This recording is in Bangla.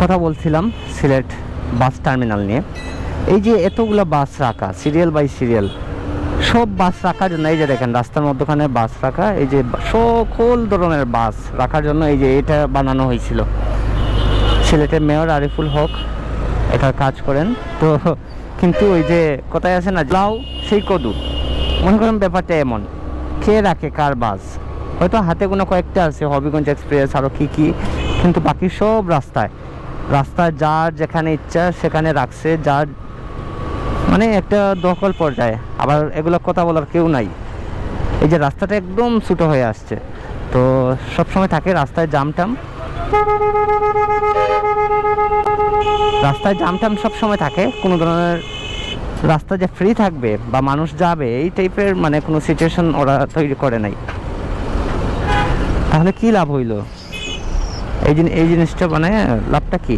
কথা বলছিলাম সিলেট বাস টার্মিনাল নিয়ে। এই যে এতগুলো বাস রাখা, সিরিয়াল বাই সিরিয়াল, সব বাস রাখার জন্য, এই যে দেখেন রাস্তার মধ্যখানে বাস রাখা, এই যে সকল ধরনের বাস রাখার জন্য এই যে এটা বানানো হয়েছিল। সিলেটের মেয়র আরিফুল হক এটার কাজ করেন। তো কিন্তু ওই যে কোথায় আছে না, লাউ সেই কদু। মনে করেন ব্যাপারটা এমন, কে রাখে কার বাস? হয়তো হাতে কোনো কয়েকটা আছে, হবিগঞ্জ এক্সপ্রেস আরও কী কী, কিন্তু বাকি সব রাস্তায়। রাস্তায় যার যেখানে ইচ্ছা সেখানে রাখছে, যার মানে একটা দখল পর্যায়ে। আবার এগুলো কথা বলার কেউ নাই। এই যে রাস্তাটা একদম ছোটো হয়ে আসছে। তো সবসময় থাকে রাস্তায় জাম টাম রাস্তায় জাম টাম সবসময় থাকে। কোনো ধরনের রাস্তা যে ফ্রি থাকবে বা মানুষ যাবে, এই টাইপের মানে কোনো সিচুয়েশন ওরা তৈরি করে নাই। তাহলে কি লাভ হইল? এই জিনিস এই জিনিসটা মানে লাভটা কি